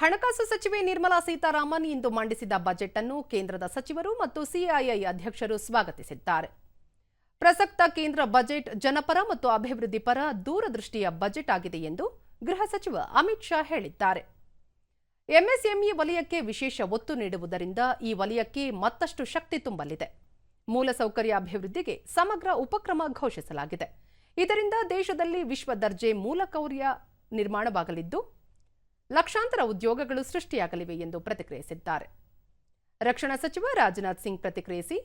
ಹಣಕಾಸು ಸಚಿವೆ ನಿರ್ಮಲಾ ಸೀತಾರಾಮನ್ ಇಂದು ಮಂಡಿಸಿದ ಬಜೆಟ್ ಅನ್ನು ಕೇಂದ್ರದ ಸಚಿವರು ಮತ್ತು ಸಿಐಐ ಅಧ್ಯಕ್ಷರು ಸ್ವಾಗತಿಸಿದ್ದಾರೆ. ಪ್ರಸಕ್ತ ಕೇಂದ್ರ ಬಜೆಟ್ ಜನಪರ ಮತ್ತು ಅಭಿವೃದ್ಧಿ ಪರ ದೂರದೃಷ್ಟಿಯ ಬಜೆಟ್ ಆಗಿದೆ ಎಂದು ಗೃಹ ಸಚಿವ ಅಮಿತ್ ಶಾ ಹೇಳಿದ್ದಾರೆ. ಎಂಎಸ್ಎಂಇ ವಲಯಕ್ಕೆ ವಿಶೇಷ ಒತ್ತು ನೀಡುವುದರಿಂದ ಈ ವಲಯಕ್ಕೆ ಮತ್ತಷ್ಟು ಶಕ್ತಿ ತುಂಬಲಿದೆ. ಮೂಲಸೌಕರ್ಯ ಅಭಿವೃದ್ಧಿಗೆ ಸಮಗ್ರ ಉಪಕ್ರಮ ಘೋಷಿಸಲಾಗಿದೆ. ಇದರಿಂದ ದೇಶದಲ್ಲಿ ವಿಶ್ವ ದರ್ಜೆ ಮೂಲಕೌರ್ಯ ನಿರ್ಮಾಣವಾಗಲಿದ್ದು ಲಕ್ಷಾಂತರ ಉದ್ಯೋಗಗಳು ಸೃಷ್ಟಿಯಾಗಲಿವೆ ಎಂದು ಪ್ರತಿಕ್ರಿಯಿಸಿದ್ದಾರೆ. ರಕ್ಷಣಾ ಸಚಿವ ರಾಜನಾಥ್ ಸಿಂಗ್ ಪ್ರತಿಕ್ರಿಯಿಸಿ,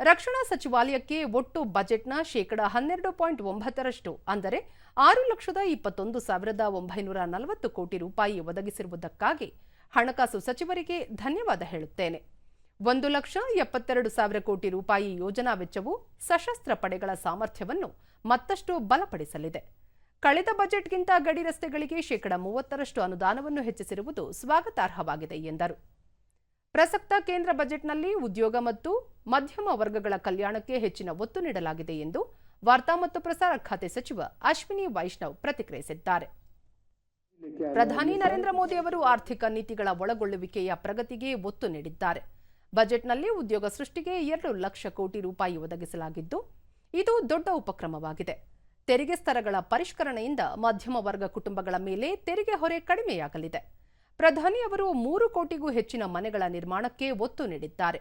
ರಕ್ಷಣಾ ಸಚಿವಾಲಯಕ್ಕೆ ಒಟ್ಟು ಬಜೆಟ್ನ ಶೇಕಡ ಹನ್ನೆರಡು ಪಾಯಿಂಟ್ ಒಂಬತ್ತರಷ್ಟು, ಅಂದರೆ ಆರು ಲಕ್ಷದ ಇಪ್ಪತ್ತೊಂದು ಸಾವಿರದ ಒಂಬೈನೂರ ನಲವತ್ತು ಕೋಟಿ ರೂಪಾಯಿ ಒದಗಿಸಿರುವುದಕ್ಕಾಗಿ ಹಣಕಾಸು ಸಚಿವರಿಗೆ ಧನ್ಯವಾದ ಹೇಳುತ್ತೇನೆ. ಒಂದು ಲಕ್ಷ ಎಪ್ಪತ್ತೆರಡು ಸಾವಿರ ಕೋಟಿ ರೂಪಾಯಿ ಯೋಜನಾ ವೆಚ್ಚವು ಸಶಸ್ತ್ರ ಪಡೆಗಳ ಸಾಮರ್ಥ್ಯವನ್ನು ಮತ್ತಷ್ಟು ಬಲಪಡಿಸಲಿದೆ. ಕಳೆದ ಬಜೆಟ್ಗಿಂತ ಗಡಿ ರಸ್ತೆಗಳಿಗೆ ಶೇಕಡ ಮೂವತ್ತರಷ್ಟು ಅನುದಾನವನ್ನು ಹೆಚ್ಚಿಸಿರುವುದು ಸ್ವಾಗತಾರ್ಹವಾಗಿದೆ ಎಂದರು. ಪ್ರಸಕ್ತ ಕೇಂದ್ರ ಬಜೆಟ್ನಲ್ಲಿ ಉದ್ಯೋಗ ಮತ್ತು ಮಧ್ಯಮ ವರ್ಗಗಳ ಕಲ್ಯಾಣಕ್ಕೆ ಹೆಚ್ಚಿನ ಒತ್ತು ನೀಡಲಾಗಿದೆ ಎಂದು ವಾರ್ತಾ ಮತ್ತು ಪ್ರಸಾರ ಖಾತೆ ಸಚಿವ ಅಶ್ವಿನಿ ವೈಷ್ಣವ್ ಪ್ರತಿಕ್ರಿಯಿಸಿದ್ದಾರೆ. ಪ್ರಧಾನಿ ನರೇಂದ್ರ ಮೋದಿ ಅವರು ಆರ್ಥಿಕ ನೀತಿಗಳ ಒಳಗೊಳ್ಳುವಿಕೆಯ ಪ್ರಗತಿಗೆ ಒತ್ತು ನೀಡಿದ್ದಾರೆ. ಬಜೆಟ್ನಲ್ಲಿ ಉದ್ಯೋಗ ಸೃಷ್ಟಿಗೆ ಎರಡು ಲಕ್ಷ ಕೋಟಿ ರೂಪಾಯಿ ಒದಗಿಸಲಾಗಿದ್ದು, ಇದು ದೊಡ್ಡ ಉಪಕ್ರಮವಾಗಿದೆ. ತೆರಿಗೆ ಸ್ತರಗಳ ಪರಿಷ್ಕರಣೆಯಿಂದ ಮಧ್ಯಮ ವರ್ಗ ಕುಟುಂಬಗಳ ಮೇಲೆ ತೆರಿಗೆ ಹೊರೆ ಕಡಿಮೆಯಾಗಲಿದೆ. ಪ್ರಧಾನಿ ಅವರು ಮೂರು ಕೋಟಿಗೂ ಹೆಚ್ಚಿನ ಮನೆಗಳ ನಿರ್ಮಾಣಕ್ಕೆ ಒತ್ತು ನೀಡಿದ್ದಾರೆ.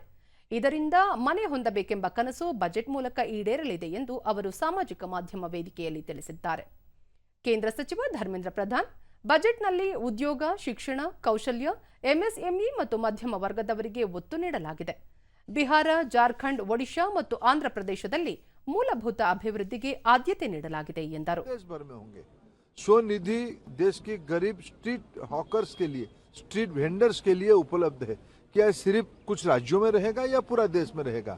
ಇದರಿಂದ ಮನೆ ಹೊಂದಬೇಕೆಂಬ ಕನಸು ಬಜೆಟ್ ಮೂಲಕ ಈಡೇರಲಿದೆ ಎಂದು ಅವರು ಸಾಮಾಜಿಕ ಮಾಧ್ಯಮ ವೇದಿಕೆಯಲ್ಲಿ ತಿಳಿಸಿದ್ದಾರೆ. ಕೇಂದ್ರ ಸಚಿವ ಧರ್ಮೇಂದ್ರ ಪ್ರಧಾನ್, ಬಜೆಟ್ನಲ್ಲಿ ಉದ್ಯೋಗ, ಶಿಕ್ಷಣ, ಕೌಶಲ್ಯ, ಎಂಎಸ್ಎಂಇ ಮತ್ತು ಮಧ್ಯಮ ವರ್ಗದವರಿಗೆ ಒತ್ತು ನೀಡಲಾಗಿದೆ. ಬಿಹಾರ ಜಾರ್ಖಂಡ್ ಒಡಿಶಾ ಮತ್ತು ಆಂಧ್ರಪ್ರದೇಶದಲ್ಲಿ ಮೂಲಭೂತ ಅಭಿವೃದ್ಧಿಗೆ ಆದ್ಯತೆ ನೀಡಲಾಗಿದೆ ಎಂದರು देश भर में होंगे स्वनिधि देश के गरीब स्ट्रीट हॉकर्स के लिए स्ट्रीट वेंडर्स के लिए उपलब्ध है क्या सिर्फ कुछ राज्यों में रहेगा या पूरा देश में रहेगा